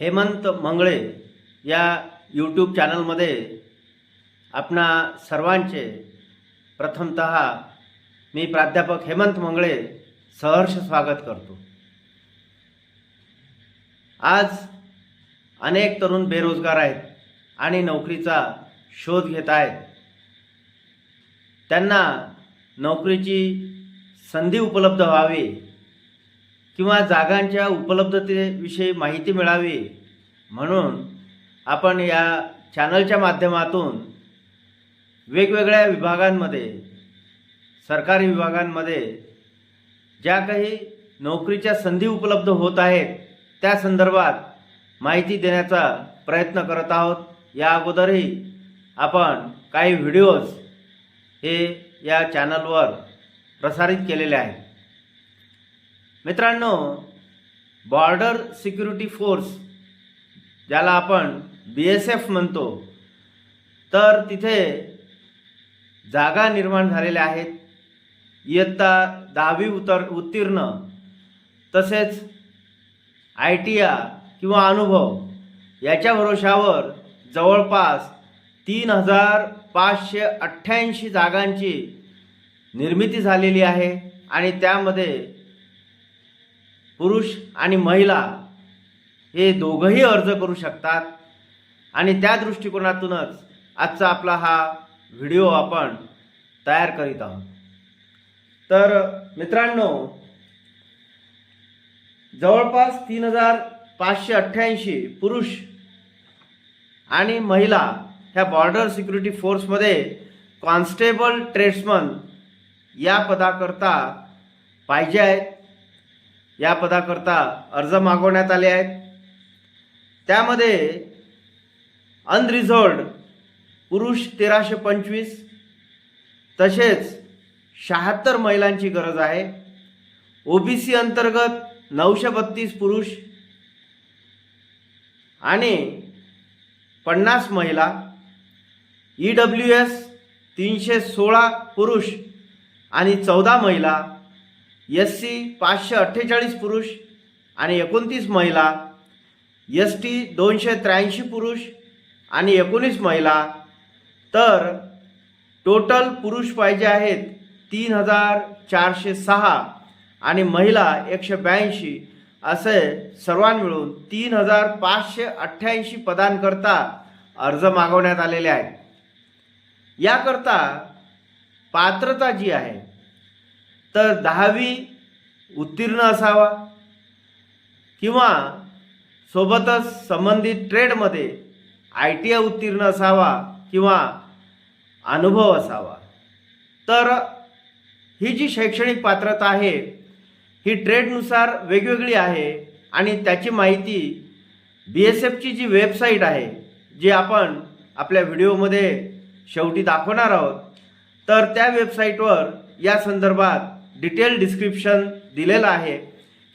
हेमंत मंगळे या यूट्यूब चॅनलमध्ये आपणा सर्वांचे प्रथमत मी प्राध्यापक हेमंत मंगळे सहर्ष स्वागत करतो. आज अनेक तरुण बेरोजगार आहेत आणि नोकरीचा शोध घेत आहेत. त्यांना नोकरीची संधी उपलब्ध व्हावी किंवा जागांच्या उपलब्धतेविषयी माहिती मिळावी. म्हणून आपण या चॅनलच्या माध्यमातून वेगवेगळ्या विभागांमध्ये सरकारी विभागांमध्ये ज्या काही नोकरीच्या संधी उपलब्ध होत आहेत त्या संदर्भात माहिती देण्याचा प्रयत्न करत आहोत. या अगोदरही आपण काही व्हिडिओज हे या चॅनलवर प्रसारित केलेले आहेत. मित्रांनो बॉर्डर सिक्युरिटी फोर्स ज्याला आपण बी एस एफ म्हणतो तर तिथे जागा निर्माण झालेल्या आहेत. इयत्ता दहावी उतर उत्तीर्ण तसेच आय टी आ किंवा अनुभव याच्या भरोशावर जवळपास तीन हजार पाचशे अठ्ठ्याऐंशी जागांची निर्मिती झालेली आहे. आणि त्यामध्ये पुरुष आणि महिला हे दोघंही अर्ज करू शकतात. आणि त्या दृष्टिकोनातूनच आजचा आपला हा व्हिडिओ आपण तयार करीत आहोत. तर मित्रांनो जवळपास तीन हजार पाचशे अठ्ठ्याऐंशी पुरुष आणि महिला ह्या बॉर्डर सिक्युरिटी फोर्समध्ये कॉन्स्टेबल ट्रेड्समन या पदाकरता पाहिजे आहेत. या पदाकरता अर्ज मागवण्यात आले आहेत. त्यामध्ये अनरिझर्वड पुरुष तेराशे पंचवीस तसेच शहात्तर महिलांची गरज आहे. ओबीसी अंतर्गत नऊशे बत्तीस पुरुष आणि पन्नास महिला. ई डब्ल्यू एस तीनशे सोळा पुरुष आणि चौदा महिला. एस सी पाचशे अठ्ठेचाळीस पुरुष आणि एकोणतीस महिला एस टी दोनशे त्र्याऐंशी पुरुष आणि एकोणीस महिला. तर टोटल पुरुष पाहिजे आहेत तीन हजार चारशे सहा आणि महिला एकशे ब्याऐंशी. असे सर्वां मिळून तीन हजार पाचशे अठ्ठ्याऐंशी पदांकरता अर्ज मागवण्यात आलेले आहेत. याकरता पात्रता जी आहे तर दहावी उत्तीर्ण असावा. किंवा सोबतच संबंधित ट्रेडमध्ये आय टी आय उत्तीर्ण असावा किंवा अनुभव असावा. तर ही जी शैक्षणिक पात्रता आहे ही ट्रेडनुसार वेगवेगळी आहे आणि त्याची माहिती बी एस एफची जी वेबसाईट आहे जी आपण आपल्या व्हिडिओमध्ये शेवटी दाखवणार आहोत तर त्या वेबसाईटवर या संदर्भात डिटेल डिस्क्रिप्शन दिलेलं आहे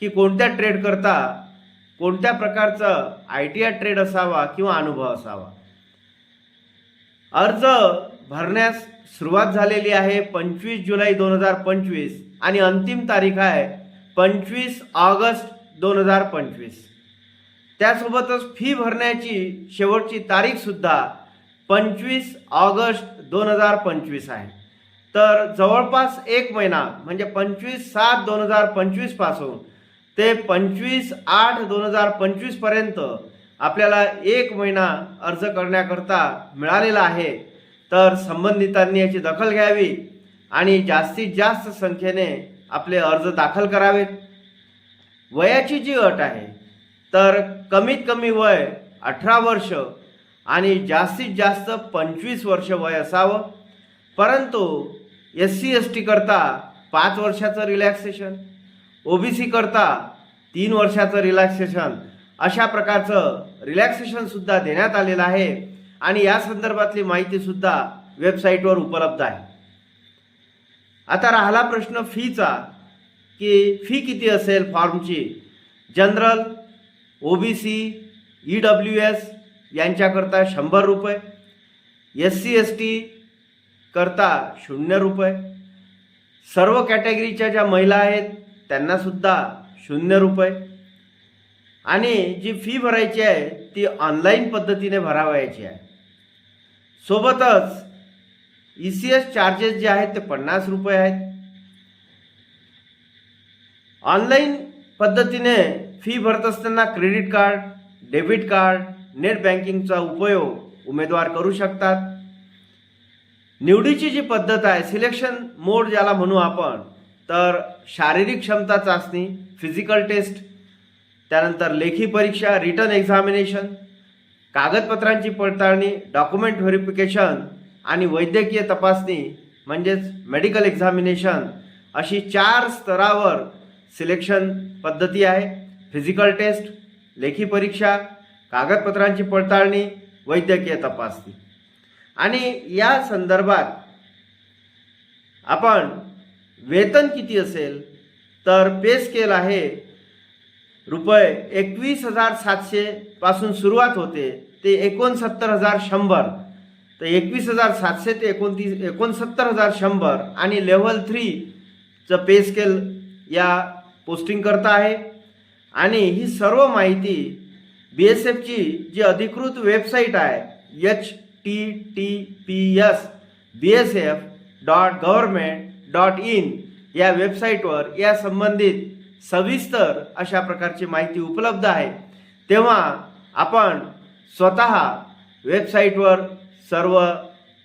की कोणत्या ट्रेड करता कोणत्या प्रकारचं आय टी आय ट्रेड असावा किंवा अनुभव असावा. अर्ज भरण्यास सुरुवात झालेली आहे पंचवीस जुलै दोन हजार पंचवीस आणि अंतिम तारीख आहे पंचवीस ऑगस्ट दोन हजार पंचवीस. त्यासोबतच फी भरण्याची शेवटची तारीखसुद्धा पंचवीस ऑगस्ट दोन हजार पंचवीस आहे. तर जवळपास एक महिना म्हणजे पंचवीस सात दोन हजार पंचवीसपासून ते पंचवीस आठ दोन हजार पंचवीसपर्यंत आपल्याला एक महिना अर्ज करण्याकरता मिळालेला आहे. तर संबंधितांनी याची दखल घ्यावी आणि जास्तीत जास्त संख्येने आपले अर्ज दाखल करावेत. वयाची जी अट आहे तर कमीत कमी वय अठरा वर्ष आणि जास्तीत जास्त पंचवीस वर्ष वय असावं. परंतु एस सी एस टी करता पाच वर्षाचं रिलॅक्सेशन ओ बी सी करता तीन वर्षाचं रिलॅक्सेशन अशा प्रकारचं रिलॅक्सेशनसुद्धा देण्यात आलेलं आहे आणि या संदर्भातली माहितीसुद्धा वेबसाईटवर उपलब्ध आहे. आता राहिला प्रश्न फीचा की फी किती असेल फॉर्मची? General O B C E W S यांच्याकरता शंभर रुपये. एस सी एस टी करता शून्य रुपये. सर्व कॅटेगरीच्या ज्या महिला आहेत त्यांनासुद्धा शून्य रुपये. आणि जी फी भरायची आहे ती ऑनलाईन पद्धतीने भरावयाची आहे. सोबतच ई सी एस चार्जेस जे आहेत ते पन्नास रुपये आहेत. ऑनलाईन पद्धतीने फी भरत असताना credit card debit card net बँकिंगचा उपयोग उमेदवार करू शकतात. निवडीची जी पद्धत आहे सिलेक्शन मोड ज्याला म्हणू आपण तर शारीरिक क्षमता चाचणी फिजिकल टेस्ट त्यानंतर लेखी परीक्षा रिटर्न एक्झामिनेशन कागदपत्रांची पडताळणी डॉक्युमेंट व्हेरिफिकेशन आणि वैद्यकीय तपासणी म्हणजेच मेडिकल एक्झामिनेशन अशी चार स्तरावर सिलेक्शन पद्धती आहे. फिजिकल टेस्ट लेखी परीक्षा कागदपत्रांची पडताळणी वैद्यकीय तपासणी. आणि या संदर्भात आपण वेतन किती असेल तर पे स्केल आहे रुपये एकवीस हजार सातशे पासून सुरुवात होते ते एकोणसत्तर हजार शंभर. तर एकवीस हजार सातशे ते एकोणतीस एकोणसत्तर हजार शंभर आणि लेव्हल थ्रीचं पे स्केल या पोस्टिंग करता आहे. आणि ही सर्व माहिती बी एस एफची जी अधिकृत वेबसाईट आहे H T T P S B S F dot government dot in या वेबसाईटवर या संबंधित सविस्तर अशा प्रकारची माहिती उपलब्ध आहे. तेव्हा आपण स्वतः वेबसाईटवर सर्व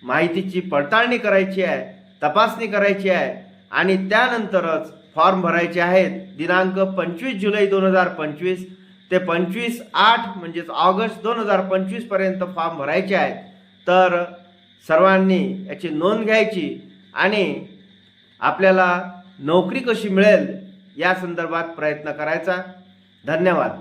माहितीची पडताळणी करायची आहे तपासणी करायची आहे आणि त्यानंतरच फॉर्म भरायचे आहेत. दिनांक पंचवीस जुलै दोन हजार पंचवीस ते पंचवीस आठ म्हणजेच ऑगस्ट दोन हजार पंचवीसपर्यंत फॉर्म भरायचे आहेत. तर सर्वांनी याची नोंद घ्यायची आणि आपल्याला नोकरी कशी मिळेल या संदर्भात प्रयत्न करायचा. धन्यवाद.